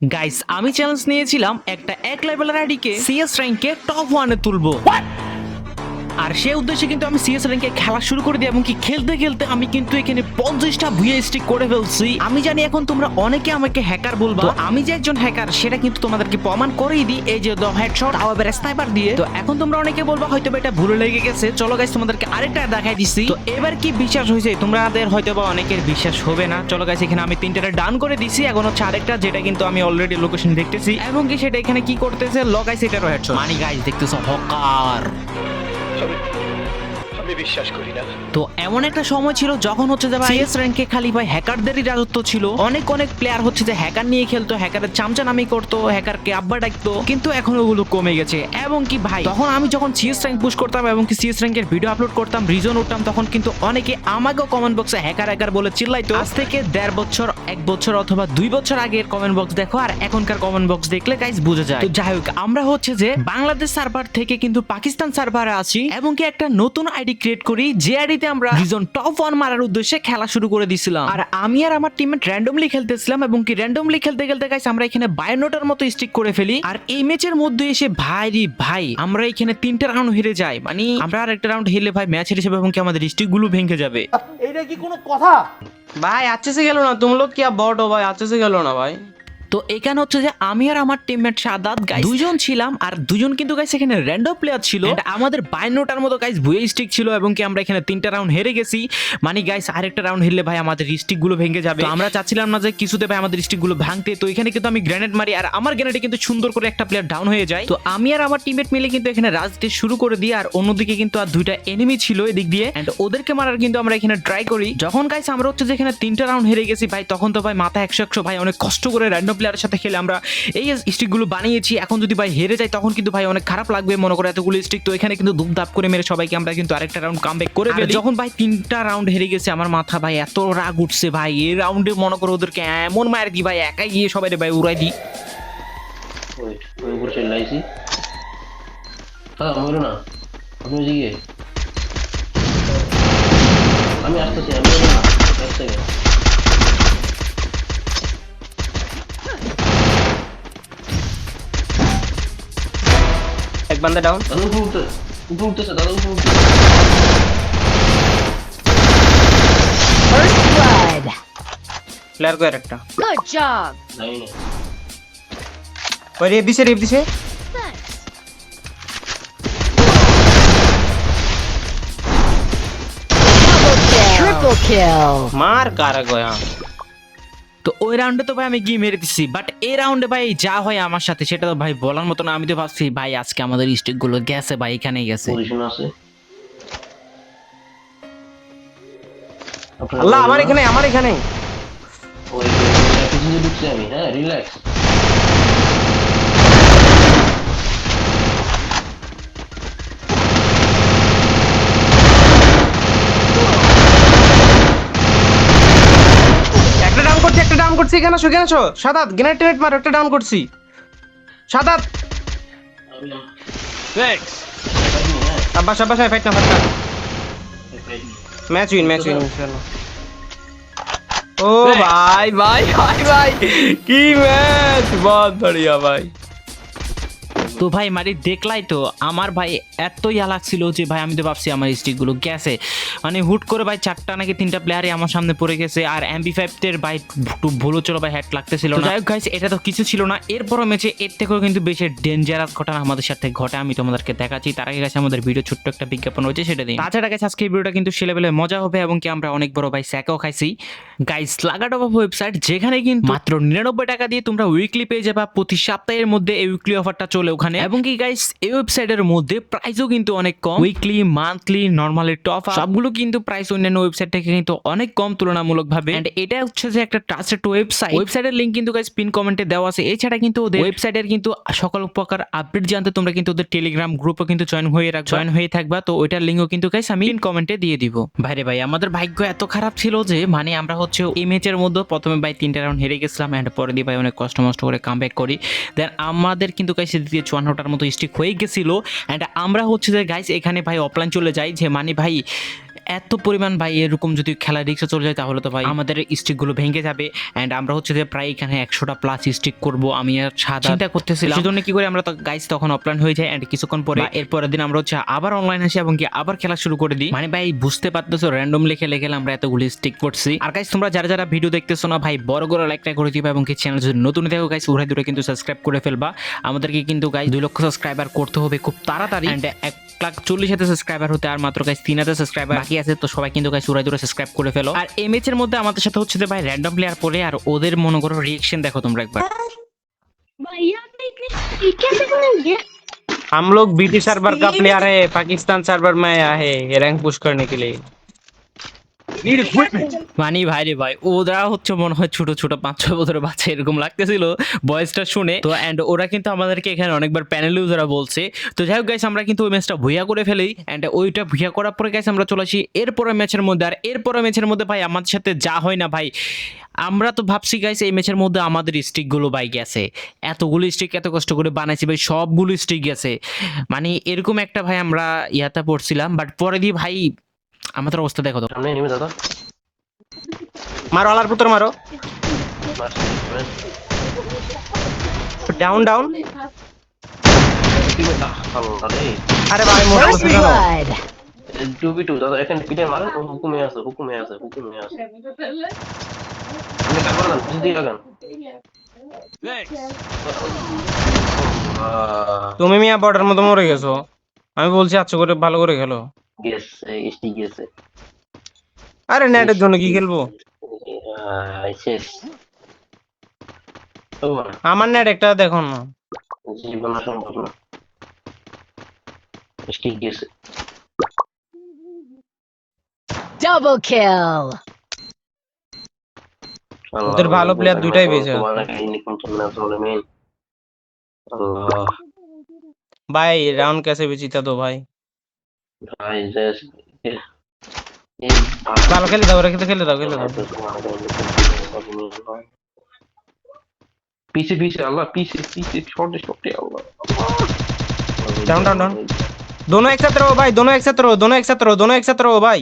Guys আমি challenge নিয়েছিলাম একটা এক লেভেলের আইডিকে সিএস র্যাঙ্কে টপ ওয়ানে তুলবো। আর সেই উদ্দেশ্যে কিন্তু আমি সিএস র্যাঙ্কে খেলা শুরু করে দিই এবং কি খেলতে খেলতে আমি কিন্তু এখানে পঞ্চাশটা ভুয়ে স্টিক করে ফেলছি। আমি জানি এখন তোমরা অনেকে আমাকে হ্যাকার বলবা আমি যে একজন হ্যাকার সেটা কিন্তু তোমাদেরকে প্রমাণ করেই দিই এই যে দ্য হেডশট আবার স্নাইপার দিয়ে। তো এখন তোমরা অনেকে বলবা হয়তো এটা ভুলে লেগে গেছে। চলো গাইস তোমাদেরকে আরেকটা দেখাই দিছি। তো এবার কি বিশ্বাস হয়েছে? তোমাদের হয়তো বা অনেকের বিশ্বাস হবে না। চলো গাইস এখানে আমি তিনটা ডান করে দিছি। এখন হচ্ছে আরেকটা যেটা কিন্তু আমি অলরেডি লোকেশন দেখতেছি। এবং কি সেটা এখানে কি করতেছে? লগাইছে এটারও হেডশট মানি গাইস দেখতেছো হকার। sobre আমি বিশ্বাস করি না। তো এমন একটা সময় ছিল যখন হচ্ছে যে সিএস র্যাঙ্কে খালি ভাই হ্যাকারদেরই রাজত্ব ছিল। অনেক অনেক প্লেয়ার হচ্ছে যে হ্যাকার নিয়ে খেলতো হ্যাকারের চামচা নামি করতো হ্যাকারকে আব্বা ডাকতো। কিন্তু এখন ওগুলো কমে গেছে। এবং কি ভাই তখন আমি যখন সিএস র্যাঙ্ক পুশ করতাম এবং কি সিএস র্যাঙ্কের ভিডিও আপলোড করতাম রিজন উঠতাম তখন কিন্তু অনেকে আমাকেও কমেন্ট বক্সে হ্যাকার হ্যাকার বলে চিল্লাইতো। আজ থেকে দেড় বছর এক বছর অথবা দুই বছর আগের কমেন্ট বক্স দেখো আর এখনকার কমেন্ট বক্স দেখলে গাইস বোঝা যায়। তো যাই হোক আমরা হচ্ছে যে বাংলাদেশ সার্ভার থেকে কিন্তু পাকিস্তান সার্ভারে আছি। এবং কি একটা নতুন আইডি ক্রিয়েট করি যে আইডিতে আমরা দুজন টপ ওয়ান মারার উদ্দেশ্যে খেলা শুরু করে দিছিলাম। আর আমি আর আমার টিমমেট র্যান্ডমলি খেলতেছিলাম এবং কি র্যান্ডমলি খেলতে খেলতে গাইস আমরা এখানে বায়োনোটার মতো স্টিক করে ফেলি। আর এই ম্যাচের মধ্যে এসে ভাই রে ভাই আমরা এখানে তিনটা রাউন্ড হেরে যাই। মানে আমরা আর একটা রাউন্ড হেরে ভাই ম্যাচ হেরে যাবে এবং কি আমাদের স্টিকগুলো ভেঙে যাবে। এটা কি কোনো কথা? ভাই আচ্ছা সে গেল না তুমি লোক কি বট ভাই আচ্ছা সে গেল না ভাই? তো এখানে হচ্ছে যে আমি আর আমার টিমমেট সাদাত গাইস দুজন ছিলাম আর দুজন কিন্তু গাইস এখানে র্যান্ডম প্লেয়ার ছিল। আমাদের বাইনোটার মতো গাইস ভুয়ে স্টিক ছিল এবং কি আমরা এখানে তিনটা রাউন্ড হেরে গেছি। মানে গাইস আরেকটা রাউন্ড হেরলে ভাই আমাদের স্টিকগুলো ভেঙে যাবে। তো আমরা চাচ্ছিলাম না যে কিছুতে ভাই আমাদের স্টিকগুলো ভাঙতে। তো এখানে কিন্তু আমি গ্রেনেড মারি আর আমার গ্রেনেডে কিন্তু সুন্দর করে একটা প্লেয়ার ডাউন হয়ে যায়। তো আমি আর আমার টিমমেট মিলে কিন্তু এখানে রাজনীতি শুরু করে দিই আর অন্যদিকে কিন্তু আর দুইটা এনিমি ছিল এদিক দিয়ে। এন্ড ওদেরকে মারার কিন্তু আমরা এখানে ট্রাই করি। যখন গাইস আমরা হচ্ছে যে এখানে তিনটা রাউন্ড হেরে গেছি ভাই তখন তো ভাই মাথা একশো একশো ভাই অনেক কষ্ট করে র্যান্ডম প্লেয়ারের সাথে খেলে আমরা এই স্টিকগুলো বানিয়েছি। এখন যদি ভাই হেরে যায় তখন কিন্তু ভাই অনেক খারাপ লাগবে মনে করে এতগুলো স্টিক তো এখানে কিন্তু ধুপধাপ করে মেরে সবাইকে আমরা কিন্তু আরেকটা রাউন্ড কাম ব্যাক করে ফেলি। যখন ভাই তিনটা রাউন্ড হেরে গেছে আমার মাথা ভাই এত রাগ উঠছে ভাই। এই রাউন্ডে মনে করো ওদেরকে এমন মায়ের দি ভাই একাই গিয়ে সবাই ভাই উড়াই দিই। হ্যাঁ মরো না। আমি আসতেছি আমি মরো না। एक बंदा डाउन प्लेयर को रखता। गुड जॉब नहीं और ये भी से ये भी से ट्रिपल किल मार कर गया তো ওই রাউন্ডে তো ভাই আমি গিয়ে মেরে দিচ্ছি বাট এই রাউন্ডে ভাই যা হয় আমার সাথে সেটা তো ভাই বলার মতো না আমি তো ভাবছি ভাই আজকে আমাদের স্টিকগুলো গেছে ভাই এখানেই গেছে। আল্লাহ আমার এখানে আমার এখানে? ওই পিছনে ঢুকছি আমি হ্যাঁ রিল্যাক্স একটা ডাউন করছি কেন আসো এখানে আসো। সাদাত গ্রেনেড টেনেড মার একটা ডাউন করছি। সাদাত! থ্যাঙ্কস আব্বা আব্বাস আব্বাস ফাইট না fight match win match win ইনশাআল্লাহ। ও ভাই ভাই ভাই ভাই কি ম্যাচ বহুত বড়িয়া ভাই। তো ভাই মারি দেখলাই তো আমার ভাই এতই ইয়া লাগছিল যে ভাই আমি তো ভাবছি আমার স্টিকগুলো গেছে। মানে হুট করে ভাই চারটা নাকি তিনটা প্লেয়ারই আমার সামনে পড়ে গেছে আর এমবি ফাইভের ভাই একটু ভুলো চলো ভাই হ্যাট লাগতেছিল না। যাই হোক গাইস এটা তো কিছু ছিল না। এরপরও ম্যাচে এর থেকেও কিন্তু বেশি ডেঞ্জারাস ঘটনা আমাদের সাথে ঘটে আমি তোমাদেরকে দেখাচ্ছি। তার আগে গেছে আমাদের ভিডিও ছোট্ট একটা বিজ্ঞাপন হয়েছে সেটা দিন। তাছাড়া গেছে আজকে ভিডিওটা কিন্তু সে লেভেলে মজা হবে এবং কি আমরা অনেক বড় ভাই স্যাকও খাইছি। গাইস লাগাটপ ওয়েবসাইট যেখানে কিন্তু মাত্র নিরানব্বই টাকা দিয়ে তোমরা উইকলি পেয়ে যাবা। প্রতি সপ্তাহের মধ্যে এই উইকলি অফারটা চলে ওখানে এবং কি গাইস এই ওয়েবসাইটের মধ্যে প্রাইসও কিন্তু অনেক কম। উইকলি মান্থলি নর্মালি টপ সবগুলো কিন্তু প্রাইস অন্যান্য ওয়েবসাইট থেকে কিন্তু অনেক কম তুলনামূলক ভাবে এন্ড এটা হচ্ছে যে একটা ট্রাস্টেড ওয়েবসাইট ওয়েবসাইটের লিংক কিন্তু গাইস পিন কমেন্টে দেওয়া আছে। এছাড়া কিন্তু ওদের ওয়েবসাইটের কিন্তু সকল প্রকার আপডেট জানতে তোমরা কিন্তু ওদের টেলিগ্রাম গ্রুপও কিন্তু জয়েন হয়ে রাখ জয়েন হয়ে থাকবা। তো ওইটার লিঙ্কও কিন্তু গাইস আমি পিন কমেন্টে দিয়ে দিব। ভাইরে ভাই আমাদের ভাগ্য এত খারাপ ছিল যে মানে আমরা হচ্ছে এই ম্যাচের মধ্যে প্রথমে ভাই তিনটা রাউন্ড হেরে গেছিলাম। এন্ড পরে দিয়ে ভাই অনেক কষ্ট মষ্ট করে কাম করি। দেন আমাদের কিন্তু গাইস দ্বিতীয় চুয়ান্নটার মতো স্টিক হয়ে গেছিল। অ্যান্ড আমরা হচ্ছে যে গাইস এখানে ভাই অফলাইন চলে যাই যে মানে ভাই এত পরিমাণ ভাই এরকম যদি খেলা রিক্সা চলে যায় তাহলে তো ভাই আমাদের স্টিকগুলো ভেঙে যাবে। অ্যান্ড আমরা হচ্ছে যে প্রায় এখানে একশোটা প্লাস স্টিক করব। আমি আর সাদা চিন্তা করতেছিলাম। সেজন্য কি করে আমরা তো গাইস তখন অফলাইন হয়ে যায়। অ্যান্ড কিছুক্ষণ পরে এরপরের দিন আমরা হচ্ছে আবার অনলাইন আসি এবং কি আবার খেলা শুরু করে দিই। মানে ভাই বুঝতে পারতেছো র্যান্ডম লিখে লেখে আমরা এতগুলি স্টিক করছি। আর গাইস তোমরা যারা যারা ভিডিও দেখতেছো না ভাই বড় করে লাইকটা করে দিবা এবং কি চ্যানেল যদি নতুন দেখো গাইস উড়াই দূরে কিন্তু সাবস্ক্রাইব করে ফেলবা। আমাদেরকে কিন্তু গাইস দুই লক্ষ সাবস্ক্রাইবার করতে হবে খুব তাড়াতাড়ি। অ্যান্ড এক লাখ চল্লিশ হাজার সাবস্ক্রাইবার হতে আর মাত্র গাইস তিন হাজার সাবস্ক্রাইবার বাকি আছে তো সবাই কিন্তু গাইস উড়াই দূরে সাবস্ক্রাইব করে ফেলো আর এই ম্যাচের মধ্যে আমাদের সাথে হচ্ছে যে ভাই র্যান্ডম প্লেয়ার পড়ে আর ওদের মনে করো রিয়েকশন দেখো তোমরা একবার भैया आपने इतनी ये कैसे बनाई है हम लोग बीटी सर्वर का प्लेयर है पाकिस्तान सर्वर में आया है रैंक पुश करने के लिए মানে ভাই রে ভাই, ওরা হচ্ছে মনে হয় ছোট ছোট পাঁচ ছয় বছরের বাচ্চা এরকম লাগতেছিল বয়সটা শুনে। তো অ্যান্ড ওরা কিন্তু আমাদেরকে এখানে অনেকবার প্যানেল ইউজাররা বলছে। তো যাই হোক গাইস আমরা কিন্তু ওই ম্যাচটা ভুইয়া করে ফেলি। অ্যান্ড ওইটা ভুইয়া করার পরে গাইস আমরা চলে আসি এরপরে ম্যাচের মধ্যে। আর এরপরে ম্যাচের মধ্যে, ভাই, আমাদের সাথে যা হয় না, ভাই। আমরা তো ভাবছি গাইস এই ম্যাচের মধ্যে আমাদের স্টিকগুলো বাই গেছে। এতগুলো স্টিক এত কষ্ট করে বানাইছি, ভাই, সবগুলো স্টিক গেছে। মানে এরকম একটা, ভাই, আমরা ইয়াতে পড়ছিলাম। বাট পরে দিয়ে, ভাই আমাদের অবস্থা দেখো তো। সামনে নেমে দাদা। মারো আলার পুত্র মারো। ডাউন ডাউন আরে ভাই টু বি টু দাদা এখানে পিটে মারো হুকুমে আছে হুকুমে আছে হুকুমে আছে। আমি যদি তুমি মিয়া বর্ডার মতো মরে গেছো। আমি বলছি আচ্ছা করে ভালো করে খেলো। গেছে এসটি গেছে আরে নেটের জন্য কি খেলবো আহ, শেষ ও বাবা, আমার নেট একটা দেখো না জীবন সম্ভব না এসটি গেছে Double kill. আল্লাহ, ওদের ভালো player তোমার দুইটাই বেঁচে আছে। তোমার কাহিনী কোন তোমরা চলে মেন আল্লাহ भाई राउंड कैसे भी जीता दो भाई ভাই জাস্ট এই ভালো খেলে দাও রেখে খেলে দাও খেলে দাও पीछे पीछे अल्लाह पीछे पीछे छोटे छोटे अल्लाह Down, down, down. दोनों एक साथ रहो भाई दोनों एक साथ रहो दोनों एक साथ रहो दोनों एक साथ रहो भाई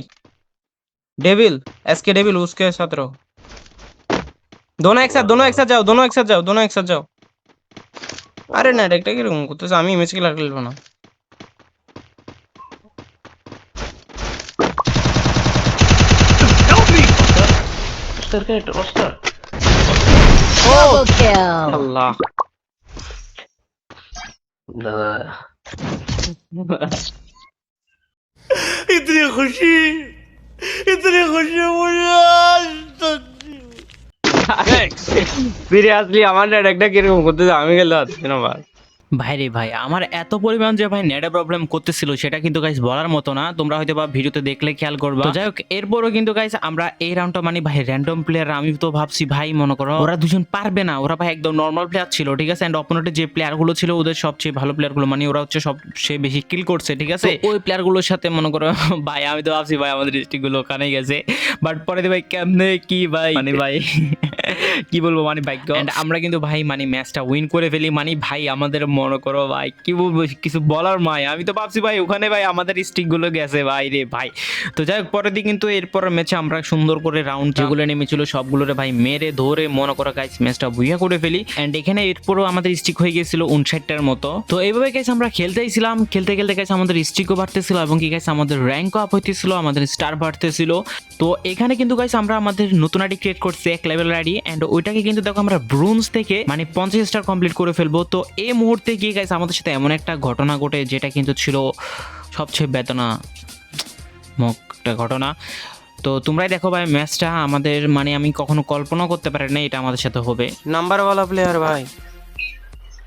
डेविल एस के डेविल उसके साथ रहो दोनों एक साथ दोनों एक साथ जाओ दोनों एक साथ जाओ दोनों एक साथ जाओ আরে না একটা কিরকম করতেছে আমি ইমেজ কিলার খেলবো না roster get roster. Oh! Double kill. Allah. इतनी खुशी इतनी खुशी मुझे आज तक सीरियसली हमारे डायरेक्टर किरकम होते थे हमें के लिए ना बात ভাই রে ভাই আমার এত পরিমাণ যে ভাই নেটে প্রবলেম করতেছিল সেটা কিন্তু গাইস বলার মতো না। তোমরা হয়তো বা ভিডিওতে দেখলে খেয়াল করবা। তো যাই হোক এরপরও কিন্তু গাইস আমরা এই রাউন্ডটা মানে ভাই র্যান্ডম প্লেয়ার আমি তো ভাবছি ভাই মনে করো ওরা দুজন পারবে না। ওরা ভাই একদম নর্মাল প্লেয়ার ছিল ঠিক আছে? এন্ড অপোনেন্টে যে প্লেয়ারগুলো ছিল ওদের সবচেয়ে ভালো প্লেয়ারগুলো মানে ওরা হচ্ছে সবচেয়ে বেশি কিল করছে ঠিক আছে? ওই প্লেয়ারগুলোর সাথে মনে করো ভাই আমি তো ভাবছি ভাই আমাদের ডিস্ট্রিক্টগুলো ওখানেই গেছে। বাট পরে ভাই কেমনে কি ভাই? মানে ভাই কি বলব মানে ভাগ্য And আমরা কিন্তু ভাই মানে ম্যাচটা উইন করে ফেলি। মানে ভাই আমাদের মনে করো ভাই কি বলব কিছু বলার মাই আমি তো ভাবছি ভাই ওখানে ভাই আমাদের স্টিকগুলো গেছে ভাই রে ভাই। তো যাই হোক পরের দিন কিন্তু এরপর ম্যাচে আমরা সুন্দর করে রাউন্ড যেগুলো নেমেছিল সবগুলোরে ভাই মেরে ধরে মনে করো গাইস ম্যাচটা বুইয়া করে ফেলি। এন্ড এখানে এরপরও আমাদের স্টিক হয়ে গেছিল উনষাটটার মতো। তো এইভাবে গাইস আমরা খেলতেইছিলাম খেলতে খেলতে গাইস আমাদের স্টিকও বাড়তেছিল এবং কি গাইস আমাদের র্যাঙ্কও আপ হইতেছিল আমাদের স্টার বাড়তেছিল। তো এখানে কিন্তু গাইস আমরা আমাদের নতুন আইডি ক্রিয়েট করছি এক লেভেল আইডি। এন্ড ওইটাকে কিন্তু দেখো আমরা ব্রোঞ্জ থেকে মানে পঞ্চাশ স্টার কমপ্লিট করে ফেলবো তো এই মুহূর্তে গিয়ে গাইস আমাদের সাথে এমন একটা ঘটনা ঘটে যেটা কিন্তু ছিল সবচেয়ে বেদনা মুখ একটা ঘটনা তো তোমরাই দেখো ভাই ম্যাচটা আমাদের মানে আমি কখনো কল্পনা করতে পারি না এটা আমাদের সাথে হবে नंबर वाला प्लेयर भाई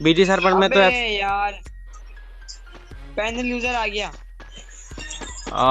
बीटी सर्वर में तो अबे यार पैनल यूजर आ गया आ,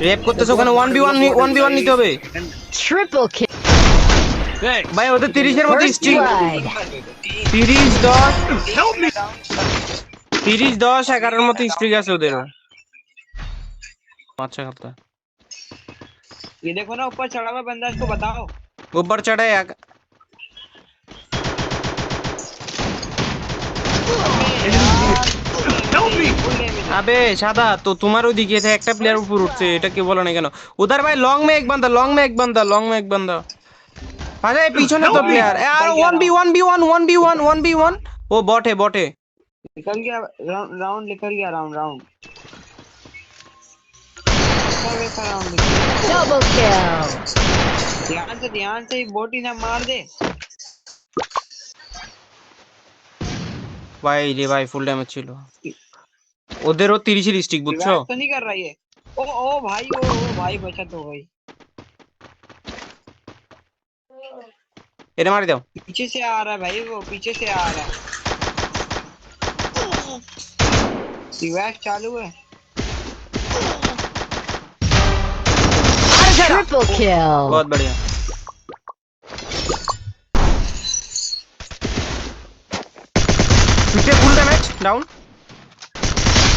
B one one B one নিতে হবে Triple kill. ভাই ওদের তিরিশের মতো First স্ট্রিক blood. তিরিশ দশ তিরিশ দশ এগারোর মতো স্ট্রিক আছে ওদের আচ্ছা খাতা ये देखो ना ऊपर चढ़ा हुआ बंदा इसको बताओ ऊपर चढ़े एक আবে সাদা তো তোমার ওইদিকে থেকে একটা প্লেয়ার উপর উঠছে এটা কি বলো না কেন উধার ভাই লং মে এক বান্দা লং মে এক বান্দা লং মে এক বান্দা আরে পিছনে তো প্লেয়ার আর one B one B one one B one one B one ও বটে বটে निकल गया राउंड राउंड निकल गया round round round Double kill. ध्यान से ध्यान से बोटी ना मार दे ভাই রে ভাই ফুল ড্যামেজ ছিল ওদেরও তিরিশের স্টিক বুঝছো रिवाइव तो नहीं कर रही है ओ ओ भाई ओ ओ भाई बचत हो गई এটা মারি দাও पीछे से आ रहा है भाई वो पीछे से आ रहा है रिवाइव चालू है Triple kill. बहुत बढ़िया पीछे फुल डैमेज डाउन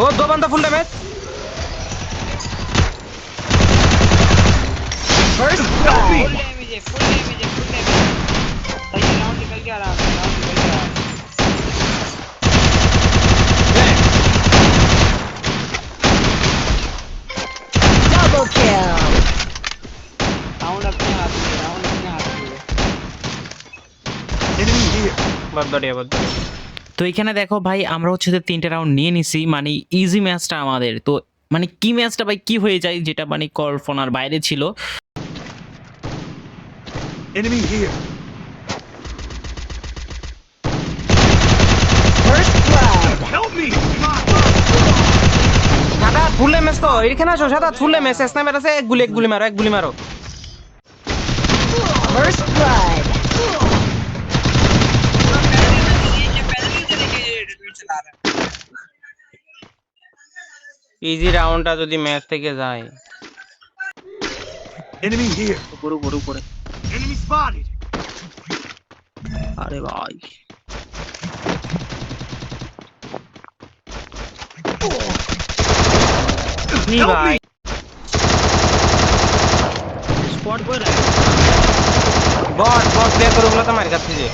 ओ दो बंदा full damage First full damage है फुल डैमेज है फुल डैमेज सही राउंड निकल गया राउंड राउंड निकल गया। Double kill. राउंड अपने हाथ में राउंड अपने हाथ में। बहुत बढ़िया बढ़िया। তো এখানে দেখো ভাই আমরা হচ্ছে তিনটে রাউন্ড নিয়ে নিছি মানে ইজি ম্যাচটা আমাদের। তো মানে কি ম্যাচটা ভাই কি হয়ে যায় যেটা মানে কল্পনার বাইরে ছিল. সাদা ফুল ড্যামেজ তো এখানে আসো সাদা ফুল ড্যামেজ স্নাইপার আছে এক গুলি এক গুলি মারো এক গুলি মারো। First blood. ইজি রাউন্ডটা যদি ম্যাচ থেকে যায়। এনিমি হিয়ার উপরে উপরে উপরে। আরে ভাই। নি ভাই। স্পট করে। বট বট প্লেয়ার করে ওগুলো তো মার কাছে যে।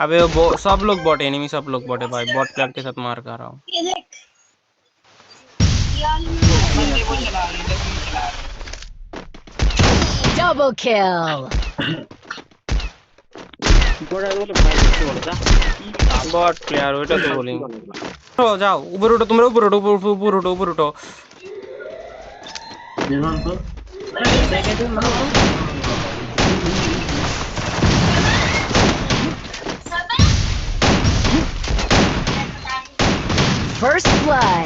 अबे वो बो- सब लोग बॉट एनिमी सब लोग बॉट है भाई बॉट प्लेयर के साथ मार कर रहा हूँ बंदे को चला रहे हैं रिव्यू चला रहे हैं Double kill. बॉट प्लेयर ওইটা তো বলি ও যাও উপরে উঠো তোমরা উপরে উঠো উপরে উঠো, উপরে উঠো উপরে উঠো নির্মাণ তো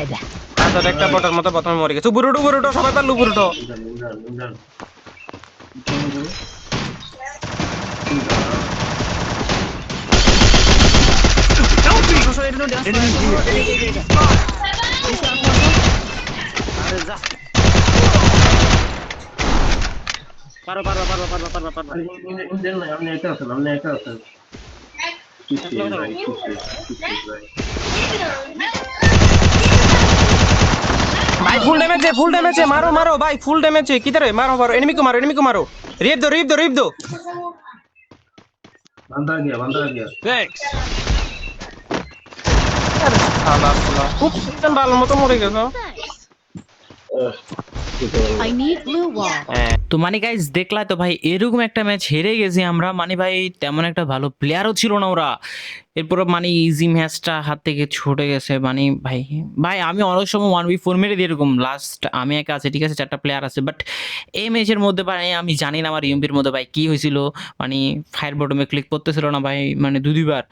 blood. আচ্ছা একটা বটের মতো প্রথমে মরে গেছে। উপরে উঠো উপরে উঠো সবাই পারল উপরে উঠো ইন্দ্রান ইন্দ্রান ইন্দ্রান ইন্দ্রান না আপনি একা আছেন আপনি একা আছেন ফুল ড্যামেজ দে ফুল ড্যামেজ দে মারো মারো ভাই ফুল ড্যামেজ দে কিদারে মারো মারো এনিমি কো মারো এনিমি কো মারো। রিপ দো রিপ দো রিপ দো। বান্দা গিয়া বান্দা গিয়া। থ্যাঙ্কস আরে শালা শালা খুব ভালো মতো মরে গেছো। আহ, I need blue wall. তো মানে গাইজ দেখলাই তো ভাই এরকম একটা ম্যাচ হেরে গেছি আমরা। মানে ভাই তেমন একটা ভালো প্লেয়ারও ছিল না ওরা। এরপর মানে ইজি ম্যাচটা হাত থেকে ছুটে গেছে। মানে ভাই ভাই আমি অনেক সময় ওয়ান বি ফোর মেরে দিই এরকম। লাস্ট আমি একা আছে ঠিক আছে চারটা প্লেয়ার আছে। বাট এই ম্যাচের মধ্যে ভাই আমি জানি না আমার ইউএমপির মধ্যে ভাই কী হয়েছিল। মানে ফায়ার বটমে ক্লিক করতেছিল না ভাই মানে দু দুইবার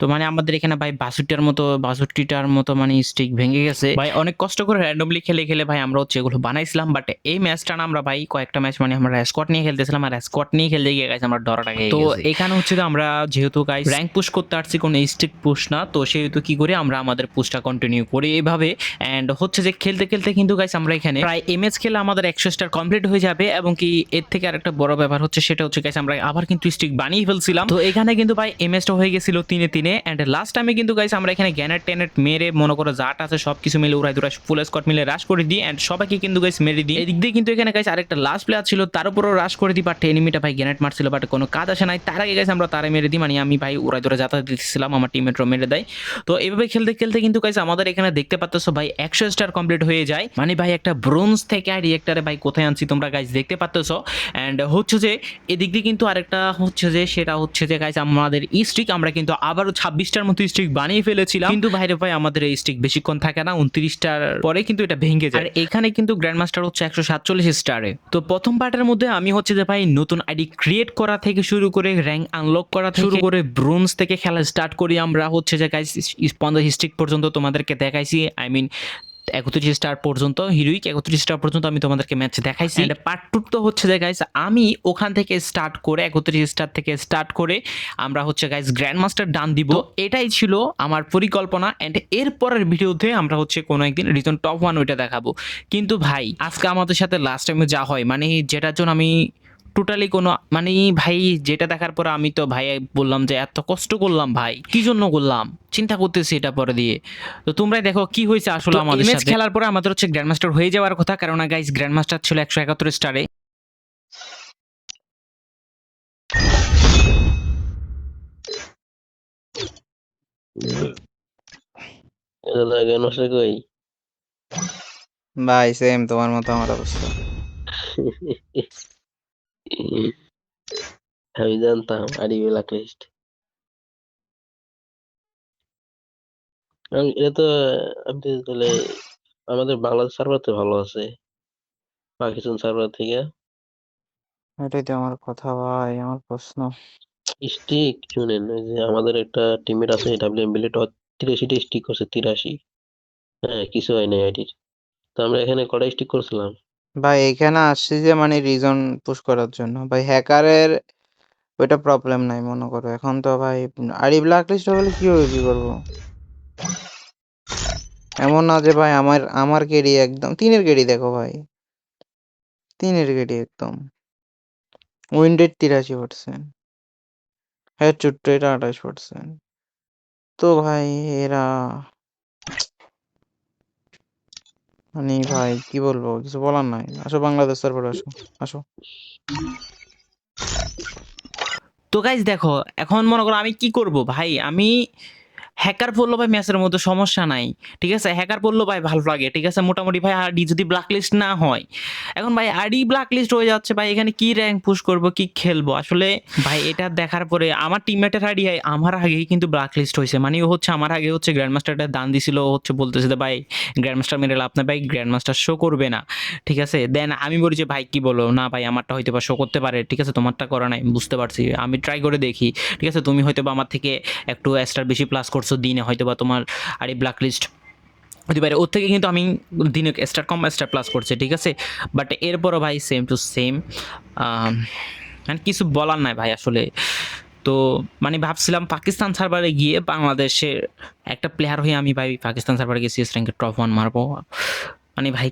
তো মানে আমাদের এখানে ভাই বাষট্টিটার মতো বাষট্টিটার মতো মানে স্টিক ভেঙে গেছে। ভাই অনেক কষ্ট করে র্যান্ডমলি খেলে খেলে ভাই আমরা হচ্ছে এগুলো বানাইছিলাম বাট এই ম্যাচটা না আমরা ভাই কয়েকটা ম্যাচ মানে আমরা স্কোয়াড নিয়ে খেলতেছিলাম আর স্কোয়াড নিয়ে খেলতে গিয়ে গেছে আমরা ডরাটা গিয়ে তো এখানে হচ্ছে তো আমরা যেহেতু গাইস র্যাঙ্ক পুশ করতে পারছি কোনো স্টিক পুশ না তো সেহেতু কি করে আমরা আমাদের পুশটা কন্টিনিউ করি এইভাবে। অ্যান্ড হচ্ছে যে খেলতে খেলতে কিন্তু গাইস আমরা এখানে প্রায় এমএস খেলে আমাদের একশো স্টার কমপ্লিট হয়ে যাবে এবং কি এর থেকে আরেকটা বড় ব্যাপার হচ্ছে সেটা হচ্ছে গাইস আমরা আবার কিন্তু স্টিক বানিয়ে ফেলছিলাম। তো এখানে কিন্তু ভাই এম এমএসটা হয়ে গেছিল তিনে তিনে অ্যান্ড লাস্ট টাইমে কিন্তু গাইস আমরা এখানে গ্যানেট টেনেট মেরে মনে করো জাট আছে সব কিছু মিলে উড়াই দুরাই ফুল স্কট মিলে রাশ করে দিই অ্যান্ড সবাইকে কিন্তু গাইস মেরে দিই। এদিক দিয়ে কিন্তু এখানে গাইস আরেকটা লাস্ট প্লেয়ার ছিল, তার উপরও রাশ করে দিই বাট এনিমিটা ভাই গ্যানেট মারছিল বাট কোনো কাজ আসে নাই। তার আগে গাইস আমরা তারে মেরে দিই মানে আমি ভাই উড়াই দুরা যাতায়াত দিচ্ছিলাম আমার টিমমেটরা মেরে দেয়। তো এইভাবে খেলতে খেলতে কিন্তু গাইস আমাদের এখানে দেখতে পাচ্ছ ভাই একশো স্টার কমপ্লিট হয়ে যায়। মানে ভাই একটা ব্রোঞ্জ থেকে আর রিয়েক্টারে ভাই কোথায় আনছি তোমরা গাইস দেখতে পাচ্ছ অ্যান্ড হচ্ছে যে, এদিক দিয়ে কিন্তু আরেকটা হচ্ছে যে, সেটা হচ্ছে যে গাইস আমাদের স্ট্রিক আমরা কিন্তু আবারও ছাব্বিশটার মতো স্টিক বানিয়ে ফেলেছিলাম। কিন্তু ভাইরে ভাই আমাদের এই স্টিক বেশিক্ষণ থাকে না উনত্রিশটার পরে কিন্তু এটা ভেঙে যায়। আর এখানে কিন্তু গ্র্যান্ড মাস্টার হচ্ছে একশো সাতচল্লিশ স্টারে তো প্রথম পার্টের মধ্যে আমি হচ্ছে যে ভাই নতুন আইডি ক্রিয়েট করা থেকে শুরু করে র্যাঙ্ক আনলক করা শুরু করে ব্রোঞ্জ থেকে খেলা স্টার্ট করি আমরা। হচ্ছে যে গাইস পঞ্চাশ স্টিক পর্যন্ত তোমাদেরকে দেখাইছি। আই মিন একত্রিশ স্টার পর্যন্ত হিরোইক একত্রিশ স্টার পর্যন্ত আমি তোমাদেরকে ম্যাচ দেখাইছি। পার্ট টু তো হচ্ছে যে গাইস আমি ওখান থেকে স্টার্ট করে একত্রিশ স্টার থেকে স্টার্ট করে আমরা হচ্ছে গাইস গ্র্যান্ড মাস্টার ডান দিব এটাই ছিল আমার পরিকল্পনা অ্যান্ড এর পরের ভিডিওতে আমরা হচ্ছে কোনো একদিন রিজন টপ ওয়ান ওইটা দেখাবো। কিন্তু ভাই আজকে আমাদের সাথে লাস্ট টাইমে যা হয় মানে যেটার জন্য আমি টোটালি কোনো মানে ভাই যেটা দেখার পর আমি তো ভাই বললাম যে এত কষ্ট করলাম ভাই কি জন্য করলাম? চিন্তা করতেছি এটা পরে দিয়ে। তো তোমরাই দেখো কি হয়েছে আসলে আমাদের সাথে। খেলার পরে আমাদের হচ্ছে গ্র্যান্ড মাস্টার হয়ে যাওয়ার কথা কারণ গাইস গ্র্যান্ড মাস্টার ছিল একশো একাত্তর স্টারে ভাই সেম তোমার মতো আমার অবস্থা। আমি জানতাম আড়ি ব্ল্যাক লিস্ট এটা তো তো তাহলে আমাদের বাংলাদেশ সার্ভার তো ভালো আছে। পাকিস্তান সার্ভার থেকে। এটাই তো আমার কথা ভাই আমার প্রশ্ন। স্টিক শুনেন ওই যে আমাদের একটা টিমের আছে ডাব্লিউএম বিলেট তিরাশিটা স্টিক করছে তিরাশি। হ্যাঁ কিছু হয় নাই আইডির তো আমরা এখানে কটা স্টিক করছিলাম? ভাই, এখানে আসছি যে মানে রিজন পুশ করার জন্য। ভাই, হ্যাকারের ওইটা প্রবলেম নাই, মনে করো। এখন তো ভাই আড়ি ব্ল্যাক লিস্ট হলে কি হবে কি করব? এমন না যে ভাই, আমার আমার কেডি একদম, তিনের কেডি দেখো ভাই। তিনের কেডি একদম। উইন্ডেড তিরাশি পার্সেন্ট হ্যাঁ ছোট্ট এটা আঠাশ পার্সেন্ট তো ভাই, এরা মানে ভাই, কি বলব? কিছু বলার নাই। আসো বাংলাদেশ, তারপরে আসো। আসো। তো গাইজ দেখো, এখন মনে করো আমি কি করব? ভাই, আমি হ্যাকার পড়ল ভাই ম্যাচের মধ্যে সমস্যা নাই। ঠিক আছে? হ্যাকার পড়ল ভাই ভালো লাগে। ঠিক আছে? মোটামুটি ভাই আরডি যদি ব্ল্যাক লিস্ট না হয়। এখন ভাই আরডি ব্ল্যাক লিস্ট হয়ে যাচ্ছে ভাই, এখানে কি র্যাঙ্ক পুশ করব, কি খেলব? আসলে ভাই এটা দেখার পরে আমার টিমমেটের আইডি আমার আগেই কিন্তু ব্ল্যাক লিস্ট হয়েছে। মানে ও হচ্ছে আমার আগে হচ্ছে গ্র্যান্ড মাস্টারটা দান দিছিল, ও হচ্ছে বলতেছে ভাই গ্র্যান্ড মাস্টার মেরে লাভ না ভাই গ্র্যান্ড মাস্টার শো করবে না। ঠিক আছে? দেন আমি বলি যে, ভাই, কি বলো? না ভাই, আমারটা হয়তো বা শো করতে পারে। ঠিক আছে? তোমারটা করা নাই, বুঝতে পারছি। আমি ট্রাই করে দেখি। ঠিক আছে? তুমি হয়তো বা আমার থেকে একটু স্টার বেশি প্লাস করছ। দিনে হয়তো বা তোমার, আর এই ব্ল্যাক লিস্ট হতে পারে। ওর থেকে কিন্তু আমি দিনে স্টার কম স্টার প্লাস করছে, ঠিক আছে? বাট এরপরও ভাই সেম টু সেম মানে কিছু বলার নাই ভাই আসলে। তো মানে ভাবছিলাম পাকিস্তান সার্ভারে গিয়ে বাংলাদেশের একটা প্লেয়ার হয়ে আমি ভাই পাকিস্তান সার্ভারে গিয়ে সিএস র্যাঙ্কের টপ ওয়ান মারবো। মানে ভাই